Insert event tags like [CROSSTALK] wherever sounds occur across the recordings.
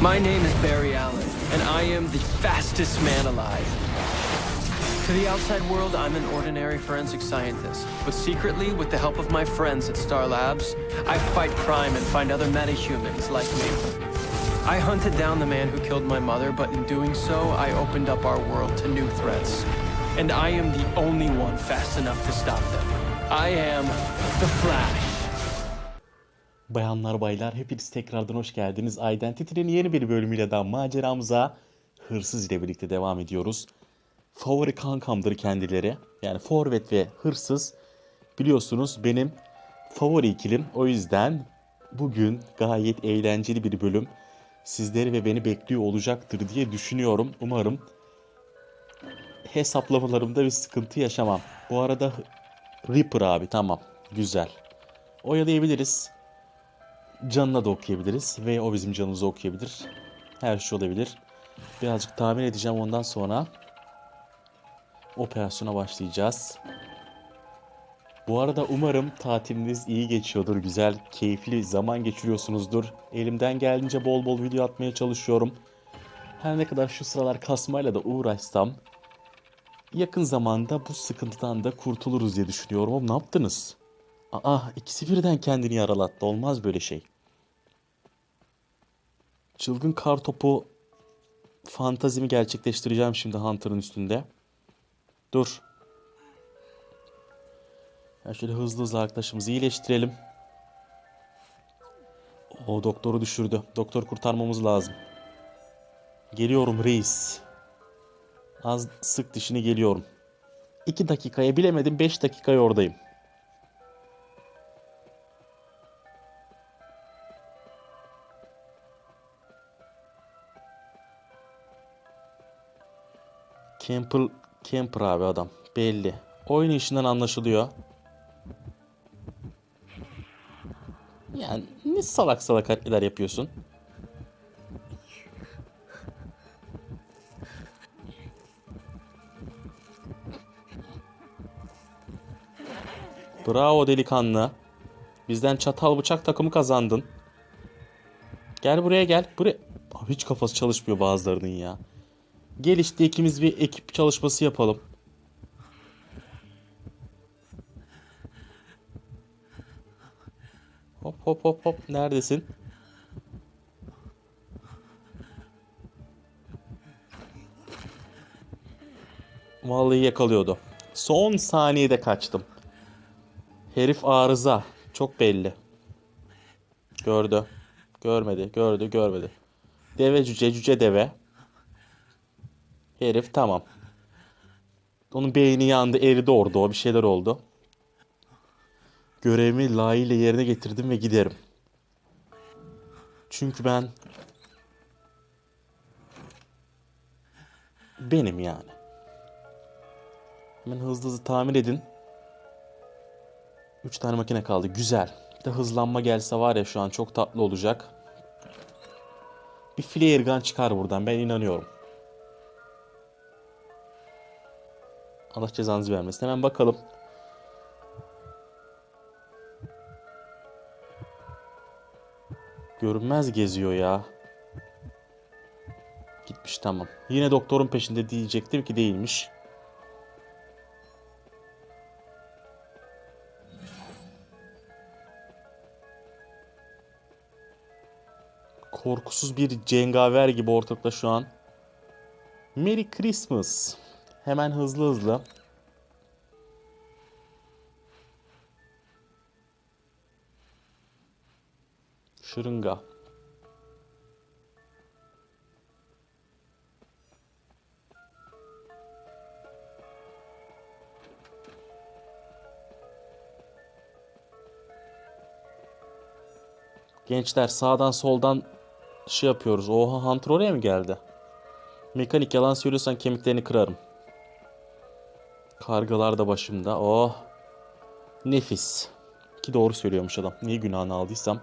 My name is Barry Allen, and I am the fastest man alive. To the outside world, I'm an ordinary forensic scientist. But secretly, with the help of my friends at Star Labs, I fight crime and find other metahumans like me. I hunted down the man who killed my mother, but in doing so, I opened up our world to new threats. And I am the only one fast enough to stop them. I am the Flash. Bayanlar baylar hepiniz tekrardan hoş geldiniz. Identity'nin yeni bir bölümüyle daha maceramıza hırsız ile birlikte devam ediyoruz. Favori kankamdır kendileri. Yani forvet ve hırsız biliyorsunuz benim favori ikilim. O yüzden bugün gayet eğlenceli bir bölüm sizleri ve beni bekliyor olacaktır diye düşünüyorum. Umarım hesaplamalarımda bir sıkıntı yaşamam. Bu arada Reaper abi tamam güzel. Oyalayabiliriz canına da okuyabiliriz ve o bizim canımızı okuyabilir. Her şey olabilir. Birazcık tahmin edeceğim ondan sonra operasyona başlayacağız. Bu arada umarım tatiliniz iyi geçiyordur. Güzel, keyifli zaman geçiriyorsunuzdur. Elimden geldiğince bol bol video atmaya çalışıyorum. Her ne kadar şu sıralar kasmayla da uğraşsam yakın zamanda bu sıkıntıdan da kurtuluruz diye düşünüyorum. Ne yaptınız? Aa ikisi birden kendini yaralattı. Olmaz böyle şey. Çılgın kar topu fantazimi gerçekleştireceğim şimdi Hunter'ın üstünde. Dur. Ya şöyle hızlı hızlı arkadaşımızı iyileştirelim. O doktoru düşürdü. Doktor kurtarmamız lazım. Geliyorum reis. Az sık dişini geliyorum. 2 dakikaya bilemedim 5 dakikaya oradayım. Camper, Camper abi adam. Belli. Oyun işinden anlaşılıyor. Yani ne salak salak hareketler yapıyorsun? Bravo delikanlı. Bizden çatal bıçak takımı kazandın. Gel buraya gel. Buraya. Abi hiç kafası çalışmıyor bazılarının ya. Gel işte ikimiz bir ekip çalışması yapalım. Hop hop hop hop. Neredesin? Vallahi yakalıyordu. Son saniyede kaçtım. Herif arıza. Çok belli. Gördü. Görmedi. Gördü. Görmedi. Deve cüce cüce deve. Herif tamam. Onun beyni yandı, eridi orada. O bir şeyler oldu. Görevimi layığıyla yerine getirdim ve giderim. Çünkü ben benim yani. Hemen hızlı hızlı tamir edin. 3 tane makine kaldı. Güzel. Bir de hızlanma gelse var ya şu an çok tatlı olacak. Bir flare gun çıkar buradan ben inanıyorum. Allah cezanızı vermesin. Hemen bakalım. Görünmez geziyor ya. Gitmiş tamam. Yine doktorun peşinde diyecektim ki değilmiş. Korkusuz bir cengaver gibi ortalıkta şu an. Merry Christmas. Hemen hızlı hızlı. Şırınga. Gençler sağdan soldan şey yapıyoruz. Oha Hunter oraya mı geldi? Mekanik yalan söylüyorsan kemiklerini kırarım. Kargalar da başımda. Oh. Nefis. Ki doğru söylüyormuş adam. Niye günahını aldıysam.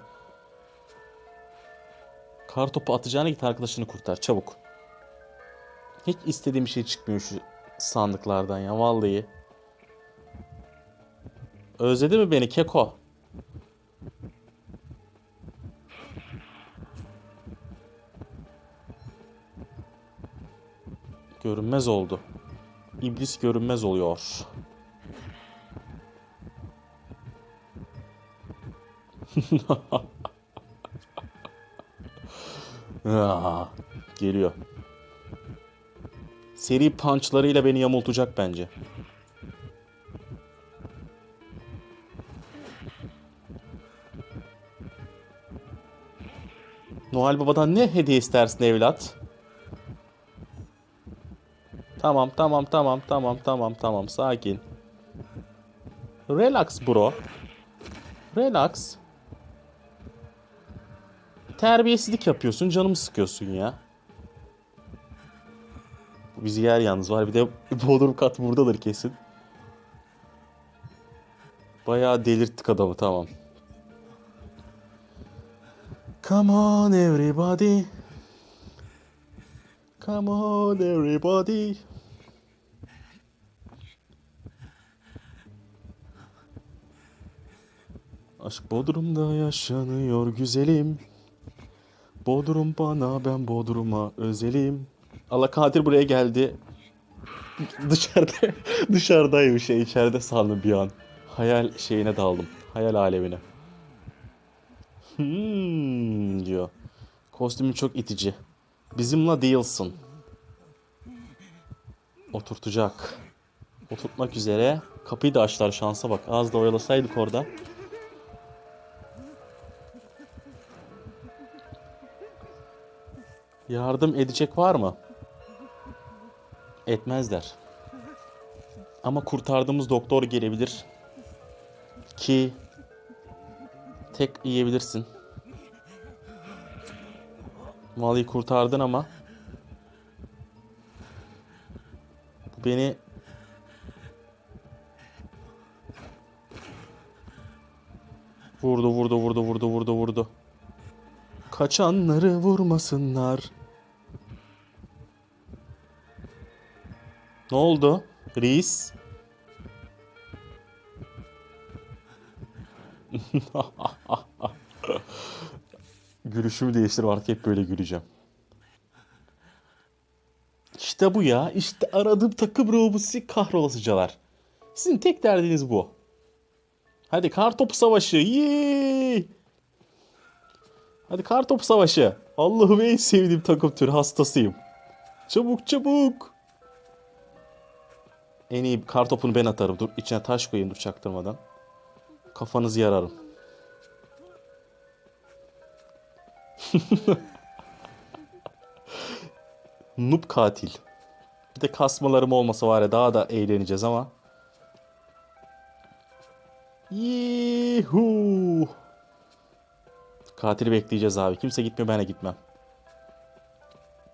Kar topu atacağına git arkadaşını kurtar çabuk. Hiç istediğim şey çıkmıyor şu sandıklardan ya vallahi. Özledi mi beni Keko? Görünmez oldu. İblis görünmez oluyor. [LAUGHS] Geliyor. Seri punchlarıyla beni yamultacak bence. Noel Baba'dan ne hediye istersin evlat? Tamam, tamam, tamam, tamam, tamam, tamam. Sakin. Relax bro. Relax. Terbiyesizlik yapıyorsun, canımı sıkıyorsun ya. Bizi yer yalnız var. Bir de [LAUGHS] Bodrum kat buradadır kesin. Bayağı delirttik adamı tamam. Come on everybody. Come on everybody. Aşk Bodrum'da yaşanıyor güzelim. Bodrum bana ben Bodrum'a özelim. Allah Kadir buraya geldi. Dışarıda [LAUGHS] dışarıdayım şey içeride sandım bir an. Hayal şeyine daldım. Hayal alemine. Hmm diyor. Kostümün çok itici. Bizimle değilsin. Oturtacak. Oturtmak üzere. Kapıyı da açtılar şansa bak. Az da oyalasaydık orada. Yardım edecek var mı? Etmezler. Ama kurtardığımız doktor gelebilir. Ki tek yiyebilirsin. Vallahi kurtardın ama bu beni vurdu vurdu vurdu vurdu vurdu vurdu. Kaçanları vurmasınlar. Ne oldu? Reis? [LAUGHS] [LAUGHS] Gülüşümü değiştirip artık hep böyle güleceğim. İşte bu ya. İşte aradığım takım ruhusu kahrolasıcalar. Sizin tek derdiniz bu. Hadi kartopu savaşı. Yee! Hadi kartopu savaşı. Allah'ım en sevdiğim takım türü hastasıyım. Çabuk çabuk. En iyi kartopunu ben atarım. Dur içine taş koyayım dur çaktırmadan. Kafanızı yararım. [LAUGHS] Noob katil. Bir de kasmalarım olmasa var ya daha da eğleneceğiz ama. Yuhu. Katili bekleyeceğiz abi. Kimse gitmiyor ben de gitmem.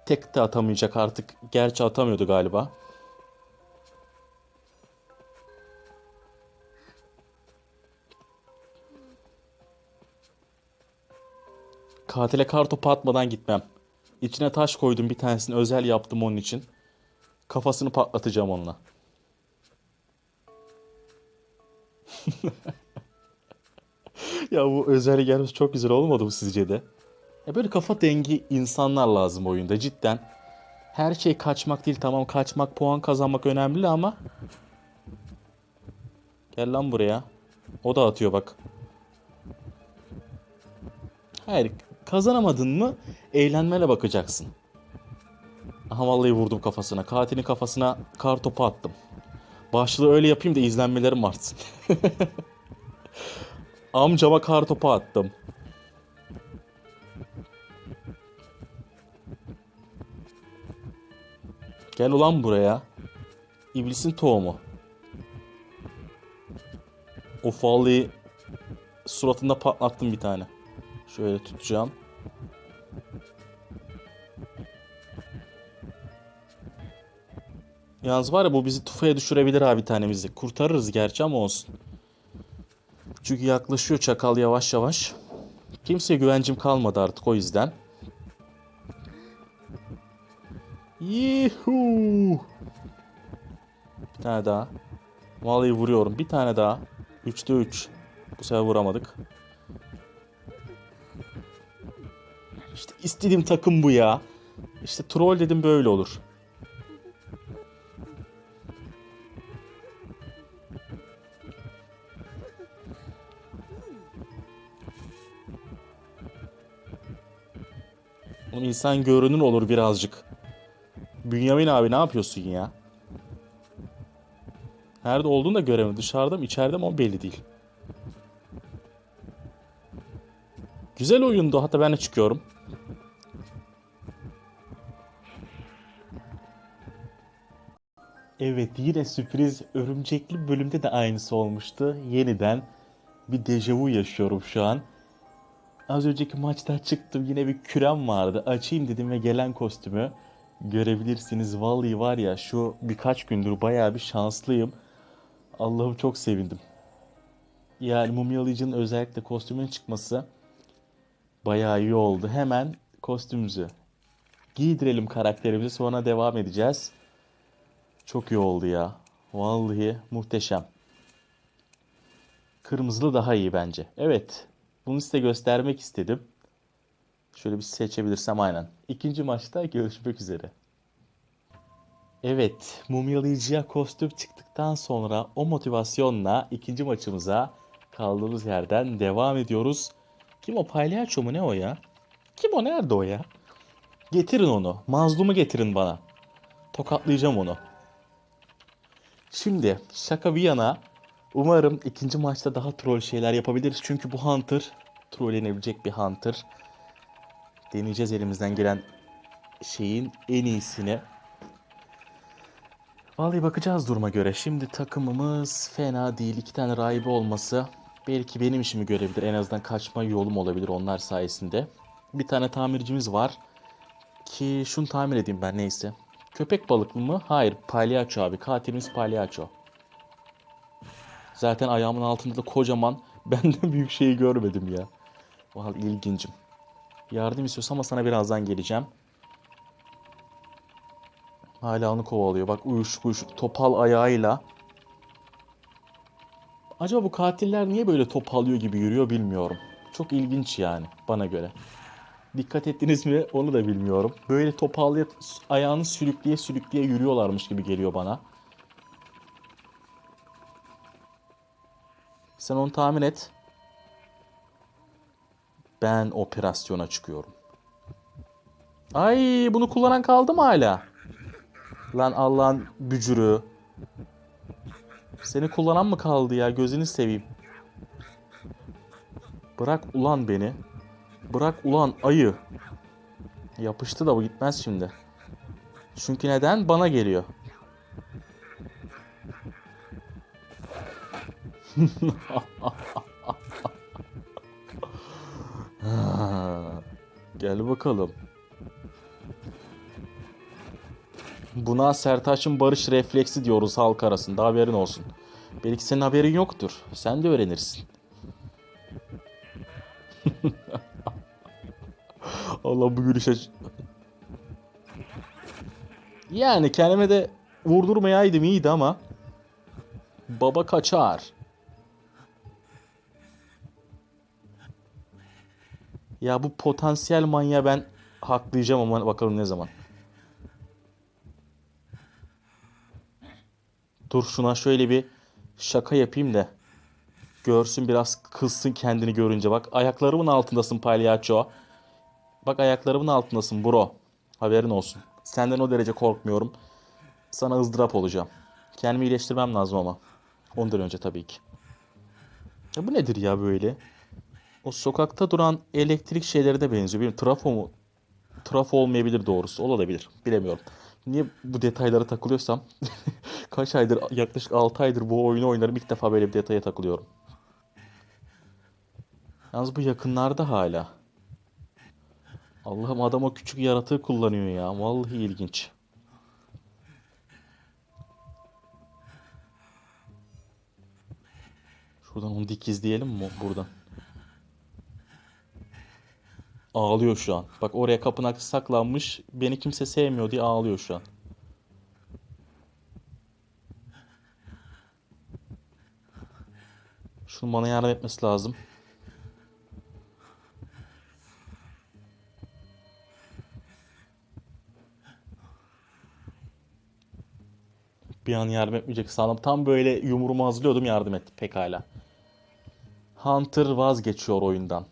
Tek de atamayacak artık. Gerçi atamıyordu galiba. Katile kartopu atmadan gitmem. İçine taş koydum bir tanesini özel yaptım onun için. Kafasını patlatacağım onunla. [LAUGHS] ya bu özel gelmesi çok güzel olmadı mı sizce de? Ya böyle kafa dengi insanlar lazım oyunda cidden. Her şey kaçmak değil tamam kaçmak puan kazanmak önemli ama Gel lan buraya. O da atıyor bak. Hayır kazanamadın mı eğlenmele bakacaksın. Aha vallahi vurdum kafasına. Katilin kafasına kar topu attım. Başlığı öyle yapayım da izlenmelerim artsın. [LAUGHS] Amcama kar topu attım. Gel ulan buraya. İblisin tohumu. Vallahi suratında patlattım bir tane. Şöyle tutacağım. Yalnız var ya bu bizi tufaya düşürebilir abi bir tanemizi. Kurtarırız gerçi ama olsun. Çünkü yaklaşıyor çakal yavaş yavaş. Kimseye güvencim kalmadı artık o yüzden. Yuhuu. Bir tane daha. Vallahi vuruyorum. Bir tane daha. 3'te 3. Bu sefer vuramadık. İşte istediğim takım bu ya. İşte troll dedim böyle olur. Oğlum insan görünür olur birazcık. Bünyamin abi ne yapıyorsun ya? Nerede olduğunu da göremedim. Dışarıda mı içeride mi o belli değil. Güzel oyundu. Hatta ben de çıkıyorum. Evet yine sürpriz örümcekli bölümde de aynısı olmuştu. Yeniden bir dejavu yaşıyorum şu an. Az önceki maçtan çıktım yine bir kürem vardı. Açayım dedim ve gelen kostümü görebilirsiniz. Vallahi var ya şu birkaç gündür bayağı bir şanslıyım. Allah'ım çok sevindim. Yani mumyalayıcının özellikle kostümün çıkması bayağı iyi oldu. Hemen kostümümüzü giydirelim karakterimizi sonra devam edeceğiz. Çok iyi oldu ya. Vallahi muhteşem. Kırmızılı daha iyi bence. Evet. Bunu size göstermek istedim. Şöyle bir seçebilirsem aynen. İkinci maçta görüşmek üzere. Evet, mumyalayıcıya kostüm çıktıktan sonra o motivasyonla ikinci maçımıza kaldığımız yerden devam ediyoruz. Kim o palyaço mu ne o ya? Kim o nerede o ya? Getirin onu. Mazlumu getirin bana. Tokatlayacağım onu. Şimdi şaka bir yana umarım ikinci maçta daha troll şeyler yapabiliriz. Çünkü bu Hunter trollenebilecek bir Hunter. Deneyeceğiz elimizden gelen şeyin en iyisini. Vallahi bakacağız duruma göre. Şimdi takımımız fena değil. İki tane rahibe olması belki benim işimi görebilir. En azından kaçma yolum olabilir onlar sayesinde. Bir tane tamircimiz var. Ki şunu tamir edeyim ben neyse. Köpek balıklı mı? Hayır. Palyaço abi. Katilimiz palyaço. Zaten ayağımın altında da kocaman [LAUGHS] benden büyük şeyi görmedim ya. Vallahi ilgincim. Yardım istiyorsan ama sana birazdan geleceğim. Hala onu kovalıyor. Bak uyuşuk uyuşuk topal ayağıyla. Acaba bu katiller niye böyle topallıyor gibi yürüyor bilmiyorum. Çok ilginç yani bana göre. Dikkat ettiniz mi onu da bilmiyorum. Böyle topallaya ayağını sürükleye sürükleye yürüyorlarmış gibi geliyor bana. Sen onu tahmin et. Ben operasyona çıkıyorum. Ay bunu kullanan kaldı mı hala? Lan Allah'ın bücürü. Seni kullanan mı kaldı ya? Gözünü seveyim. Bırak ulan beni. Bırak ulan ayı. Yapıştı da bu gitmez şimdi. Çünkü neden? Bana geliyor. [LAUGHS] Gel bakalım. Buna Sertaç'ın barış refleksi diyoruz halk arasında haberin olsun. Belki senin haberin yoktur. Sen de öğrenirsin. [LAUGHS] Allah bu gülüşe... Yani kendime de vurdurmayaydım iyiydi ama... Baba kaçar. Ya bu potansiyel manya ben haklayacağım ama bakalım ne zaman. Dur şuna şöyle bir şaka yapayım da görsün biraz kızsın kendini görünce. Bak ayaklarımın altındasın palyaço. Bak ayaklarımın altındasın bro. Haberin olsun. Senden o derece korkmuyorum. Sana ızdırap olacağım. Kendimi iyileştirmem lazım ama. Ondan önce tabii ki. Ya bu nedir ya böyle? O sokakta duran elektrik şeyleri de benziyor. Bilmiyorum trafo mu? Trafo olmayabilir doğrusu. Olabilir. Bilemiyorum. Niye bu detaylara takılıyorsam [LAUGHS] kaç aydır yaklaşık 6 aydır bu oyunu oynarım ilk defa böyle bir detaya takılıyorum. Yalnız bu yakınlarda hala. Allah'ım adam o küçük yaratığı kullanıyor ya. Vallahi ilginç. Şuradan onu dikizleyelim mi buradan? Ağlıyor şu an. Bak oraya kapının arkası saklanmış. Beni kimse sevmiyor diye ağlıyor şu an. Şunun bana yardım etmesi lazım. Bir an yardım etmeyecek sandım. Tam böyle yumruğumu hazırlıyordum yardım etti pekala. Hunter vazgeçiyor oyundan.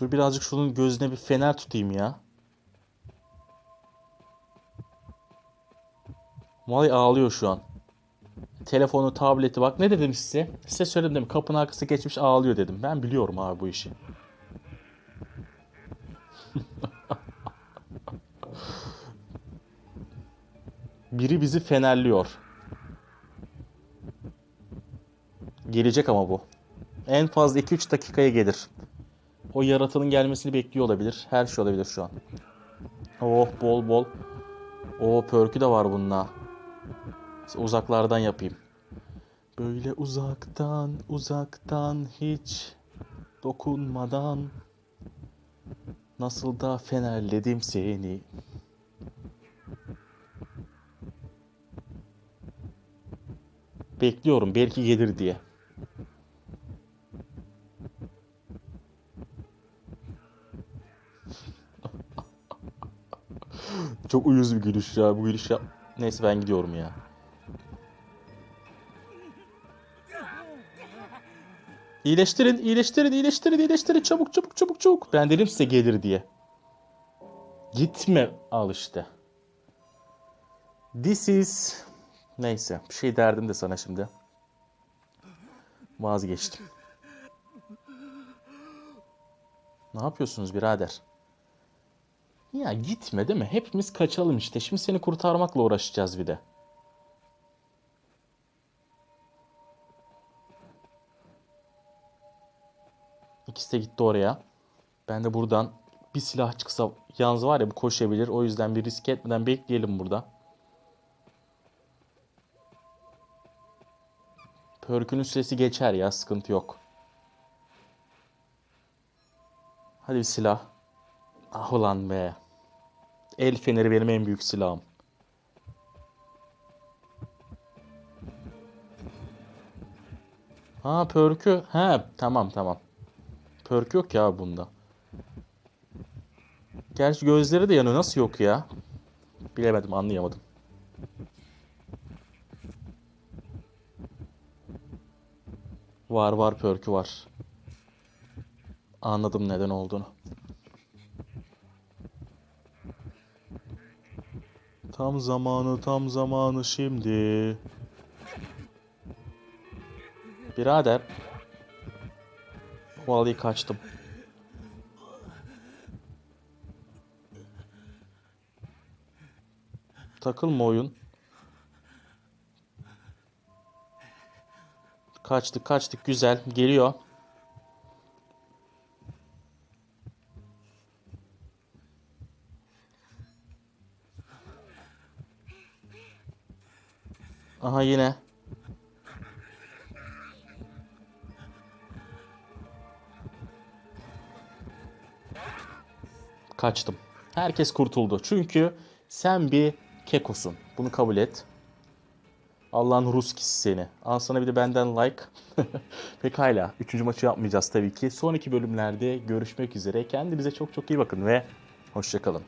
Dur birazcık şunun gözüne bir fener tutayım ya. Vallahi ağlıyor şu an. Telefonu, tableti bak ne dedim size? Size söyledim değil mi? Kapının arkası geçmiş ağlıyor dedim. Ben biliyorum abi bu işi. [LAUGHS] Biri bizi fenerliyor. Gelecek ama bu. En fazla 2-3 dakikaya gelir. O yaratığın gelmesini bekliyor olabilir. Her şey olabilir şu an. Oh bol bol. O pörkü de var bununla. Uzaklardan yapayım. Böyle uzaktan uzaktan hiç dokunmadan nasıl da fenerledim seni. Bekliyorum belki gelir diye. [LAUGHS] Çok uyuz bir gülüş ya bu gülüş ya. Neyse ben gidiyorum ya. İyileştirin, iyileştirin, iyileştirin, iyileştirin. Çabuk, çabuk, çabuk, çabuk. Ben dedim size gelir diye. Gitme. Al işte. This is... Neyse. Bir şey derdim de sana şimdi. Vazgeçtim. Ne yapıyorsunuz birader? Ya gitme değil mi? Hepimiz kaçalım işte. Şimdi seni kurtarmakla uğraşacağız bir de. İkisi de gitti oraya. Ben de buradan bir silah çıksa yalnız var ya bu koşabilir. O yüzden bir risk etmeden bekleyelim burada. Pörkünün süresi geçer ya sıkıntı yok. Hadi bir silah. Ah ulan be. El feneri benim en büyük silahım. Ha pörkü. He tamam tamam. Pörk yok ya bunda. Gerçi gözleri de yanıyor. Nasıl yok ya? Bilemedim anlayamadım. Var var pörkü var. Anladım neden olduğunu. Tam zamanı tam zamanı şimdi. Birader. Vallahi kaçtım. Takılma oyun. Kaçtık kaçtık güzel geliyor. Aha yine. Kaçtım. Herkes kurtuldu. Çünkü sen bir kekosun. Bunu kabul et. Allah'ın Ruskisi seni. Al sana bir de benden like. [LAUGHS] Pekala. Üçüncü maçı yapmayacağız tabii ki. Sonraki bölümlerde görüşmek üzere. Kendinize çok çok iyi bakın ve hoşçakalın.